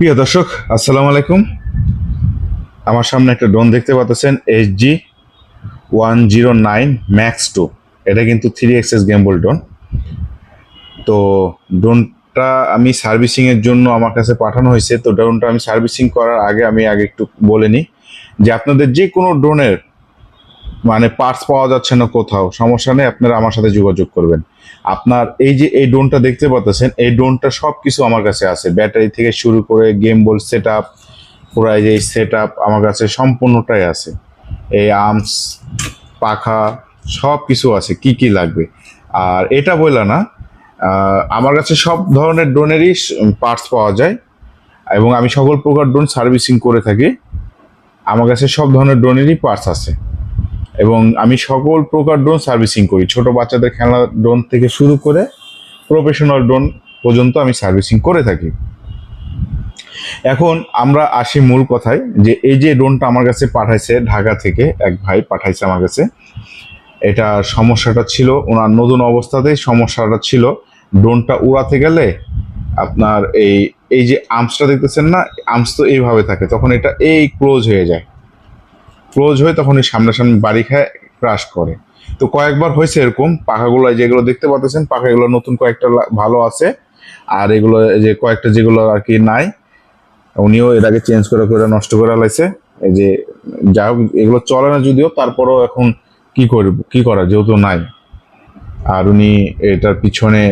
প্রিয় দর্শক, আসসালামু আলাইকুম। আমার সামনে একটা ড্রোন দেখতে পাচ্ছেন H G one zero nine max two এটা কিন্তু থ্রি এক্সেস গেমবল ড্রোন তো ড্রোনটা আমি সার্ভিসিংয়ের জন্য আমার কাছে পাঠানো হয়েছে। তো ড্রোনটা আমি সার্ভিসিং করার আগে আমি আগে একটু বলে নিই যে আপনাদের যে কোনো ড্রোনের মানে পার্টস পাওয়া যাচ্ছে না কোথাও। সমস্যা নেই, আপনারা আমার সাথে যোগাযোগ করবেন। আপনার এই যে এই ড্রোনটা দেখতে পাচ্ছেন, এই ড্রোনটা সব কিছু আমার কাছে আছে। ব্যাটারি থেকে শুরু করে গেম বল সেট আপ পুরো এই যে সেট আপ আমার কাছে সম্পূর্ণটাই আছে। এই আর্মস পাখা সব কিছু আছে, কি কি লাগবে। আর এটা বললা না আমার কাছে সব ধরনের ড্রোনেরই পার্টস পাওয়া যায়। এবং আমি সকল প্রকার ড্রোন সার্ভিসিং করে থাকি। আমার কাছে সব ধরনের ড্রোনেরই পার্টস আছে। এবং আমি সকল প্রকার ড্রোন সার্ভিসিং করি। ছোট বাচ্চাদের খেলা ড্রোন থেকে শুরু করে প্রফেশনাল ড্রোন পর্যন্ত আমি সার্ভিসিং করে থাকি। এখন আমরা আসি মূল কথায়, যে এই যে ড্রোনটা আমার কাছে পাঠাইছে ঢাকা থেকে, এক ভাই পাঠাইছে আমার কাছে, এটা সমস্যাটা ছিল ওনার নতুন অবস্থাতেই সমস্যাটা ছিল। ড্রোনটা উড়াতে গেলে আপনার এই এই যে আর্মসটা দেখতেছেন না আর্মস তো এইভাবে থাকে, তখন এটা এই ক্লোজ হয়ে যায়। ক্লোজ হয়ে তখন এই সামনাসামনি বাড়ি খায়, ক্রাশ করে। তো কয়েকবার হয়েছে এরকম, পাখাগুলো যেগুলো দেখতে পাচ্ছেন পাখাগুলো নতুন কয়েকটা ভালো আছে, আর এগুলো যে কয়েকটা যেগুলো আর কি নাই, উনিও আগে চেঞ্জ করে করে নষ্ট করে লাইছে। এই যে যা হোক, এগুলো চলে না যদিও, তারপরও এখন কি করব, কি করা, যেহেতু নাই। আর উনি এটার পিছনে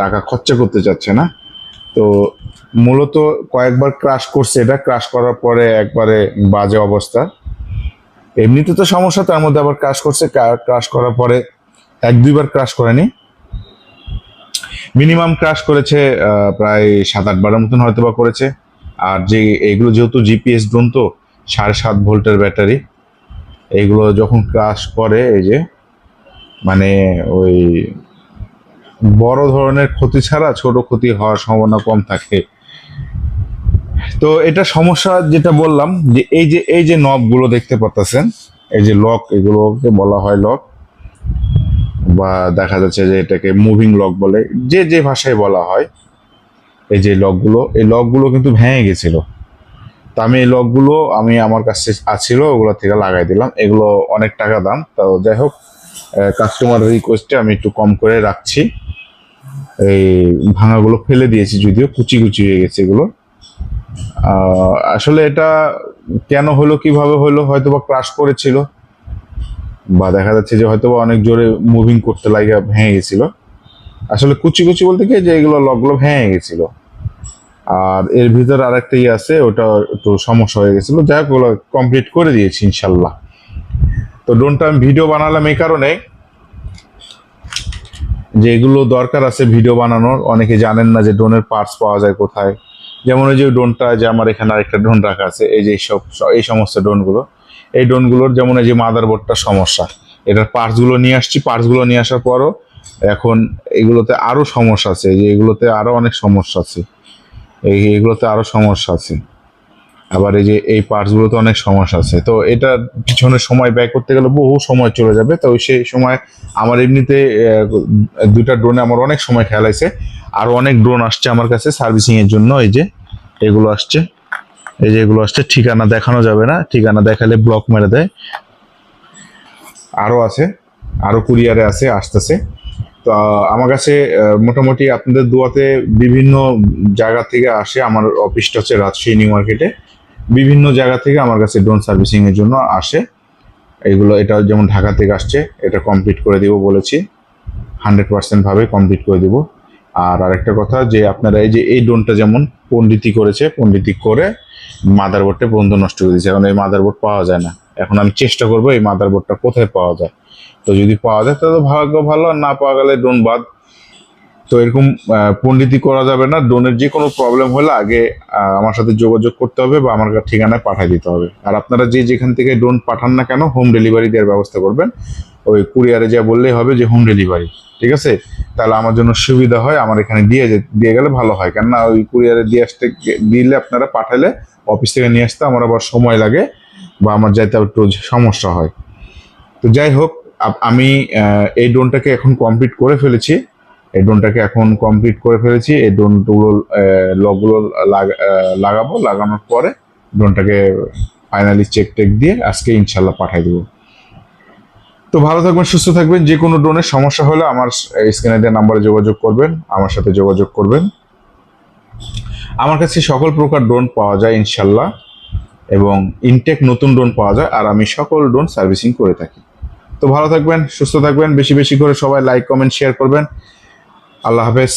টাকা খরচা করতে চাচ্ছে না। তো মূলত কয়েকবার ক্রাশ করছে এটা, ক্রাশ করার পরে একবারে বাজে অবস্থা। এমনিতে তো সমস্যা, তার মধ্যে আবার ক্রাশ করছে। ক্রাশ করার পরে এক দুইবার ক্রাশ করেনি। মিনিমাম ক্রাশ করেছে প্রায় সাত আট বারের মতন হয়তো বা করেছে। আর যে, এগুলো যেহেতু জিপিএস ড্রোন তো, সাড়ে সাত ভোল্টের ব্যাটারি এইগুলো যখন ক্রাশ করে, এই যে মানে ওই বড় ধরনের ক্ষতি ছাড়া ছোট ক্ষতি হওয়ার সম্ভাবনা কম থাকে। তো এটা সমস্যা যেটা বললাম, যে এই যে এই যে নবগুলো দেখতে পাচ্ছেন এই যে লক এগুলোকে বলা হয় লক বা দেখা যাচ্ছে যে এটাকে মুভিং লক বলে, যে যে ভাষায় বলা হয়, এই যে লকগুলো এই লকগুলো কিন্তু ভেঙে গেছিল। তো আমি এই লকগুলো আমি আমার কাছে আছিল, ওগুলো থেকে লাগাই দিলাম। এগুলো অনেক টাকা দাম, তো যাই হোক কাস্টমার রিকোয়েস্টে আমি একটু কম করে রাখছি। এই ভাঙাগুলো ফেলে দিয়েছি, যদিও কুচি কুচি হয়ে গেছে এগুলো। আসলে এটা কেন হলো, কীভাবে হলো হয়তো বা ক্রাশ করেছিল, বা দেখা যাচ্ছে যে হয়তো অনেক জোরে মুভিং করতে লাগে ভেঙে গেছিল। আসলে কুচি কুচি বলতে কি, যে এগুলো লকগুলো ভেঙে গেছিল। আর এর ভিতর আরেকটা ইয়ে আছে, ওটা একটু সমস্যা হয়ে গেছিল। যাই হোক, ওগুলো কমপ্লিট করে দিয়েছি, ইনশাল্লাহ। তো ড্রোনটা আমি ভিডিও বানালাম এই কারণে, যে এগুলো দরকার আছে ভিডিও বানানোর। অনেকে জানেন না যে ড্রোনের পার্টস পাওয়া যায় কোথায়। যেমন ওই যে ড্রোনটা, যে আমার এখানে আরেকটা ড্রোন রাখা আছে, এই যে সব এই সমস্ত ড্রোনগুলো, এই ড্রোনগুলোর যেমন এই যে মাদারবোর্ডটা সমস্যা, এটার পার্টসগুলো নিয়ে আসছি পার্টসগুলো নিয়ে আসার পরও এখন এগুলোতে আরও সমস্যা আছে, এই যে এগুলোতে আরও অনেক সমস্যা আছে, এই এগুলোতে আরও সমস্যা আছে। আবার এই যে এই পার্টসগুলোতে অনেক সমস্যা আছে। তো এটা পিছনে সময় ব্যয় করতে গেলে বহু সময় চলে যাবে। তো সেই সময় আমার এমনিতে দুইটা ড্রোনে আমার অনেক সময় খেয়াল আছে। আরও অনেক ড্রোন আসছে আমার কাছে সার্ভিসিং এর জন্য। এই যে, এগুলো আসছে। এই যে এগুলো আসছে, ঠিকানা দেখানো যাবে না। ঠিকানা দেখালে ব্লক মেরে দেয়। আরও আছে। আরও কুরিয়ারে আছে, আসতেছে। তো আমার কাছে মোটামুটি আপনাদের দোয়াতে বিভিন্ন জায়গা থেকে আসে। আমার অফিসটা হচ্ছে রাজশাহী নিউ মার্কেটে বিভিন্ন জায়গা থেকে আমার কাছে ড্রোন সার্ভিসিং এর জন্য আসে। এগুলো, এটা যেমন ঢাকা থেকে আসছে, এটা কমপ্লিট করে দিব বলেছি। হান্ড্রেড পার্সেন্ট ভাবে কমপ্লিট করে দিব। আর আরেকটা কথা যে, আপনারা এই যে, এই ড্রোনটা যেমন পণ্ডিতি করেছে, পণ্ডিতি করে মাদারবোর্ডটা বন্ধ নষ্ট করে দিয়েছে। এখন এই মাদারবোর্ড পাওয়া যায় না। এখন আমি চেষ্টা করব এই মাদারবোর্ডটা কোথায় পাওয়া যায়। তো যদি পাওয়া যায়, তাহলে ভাগ্য ভালো। না পাওয়া গেলে ড্রোন বাদ। তো এরকম পণ্ডিতি করা যাবে না। ড্রোনের যে কোনো প্রবলেম হলে আগে আমার সাথে যোগাযোগ করতে হবে বা আমার ঠিকানায় পাঠিয়ে দিতে হবে। আর আপনারা যে যেখান থেকে ড্রোন পাঠান না কেন হোম ডেলিভারি দেওয়ার ব্যবস্থা করবেন। ওই কুরিয়ারে যা বললেই হবে যে হোম ডেলিভারি ঠিক আছে? তাহলে আমার জন্য সুবিধা হয়, আমার এখানে দিয়ে দিয়ে গেলে ভালো হয়। কেননা ওই কুরিয়ারে দিয়ে আসতে, দিলে আপনারা পাঠালে অফিস থেকে নিয়ে আসতে আমার আবার সময় লাগে বা আমার যাইতে একটু সমস্যা হয়। তো যাই হোক আমি এই ড্রোনটাকে এখন কমপ্লিট করে ফেলেছি। এই ড্রোনটাকে এখন কমপ্লিট করে ফেলেছি। এই ড্রোনগুলো লগুলো লাগা- আহ, লাগাবো। লাগানোর পরে ড্রোনটাকে ফাইনালি চেক টেক দিয়ে আজকে ইনশাল্লাহ পাঠিয়ে দেবো। তো ভালো থাকবেন সুস্থ থাকবেন। যে কোনো ড্রোনের সমস্যা হলে আমার স্ক্রিনে দেওয়া নাম্বারে যোগাযোগ করবেন আমার সাথে যোগাযোগ করবেন। আমার কাছে সকল প্রকার ড্রোন পাওয়া যায় ইনশাল্লাহ এবং ইনটেক নতুন ড্রোন পাওয়া যায় আর আমি সকল ড্রোন সার্ভিসিং করে থাকি। তো ভালো থাকবেন সুস্থ থাকবেন। বেশি বেশি করে সবাই লাইক কমেন্ট শেয়ার করবেন। আল্লাহ হাফেজ।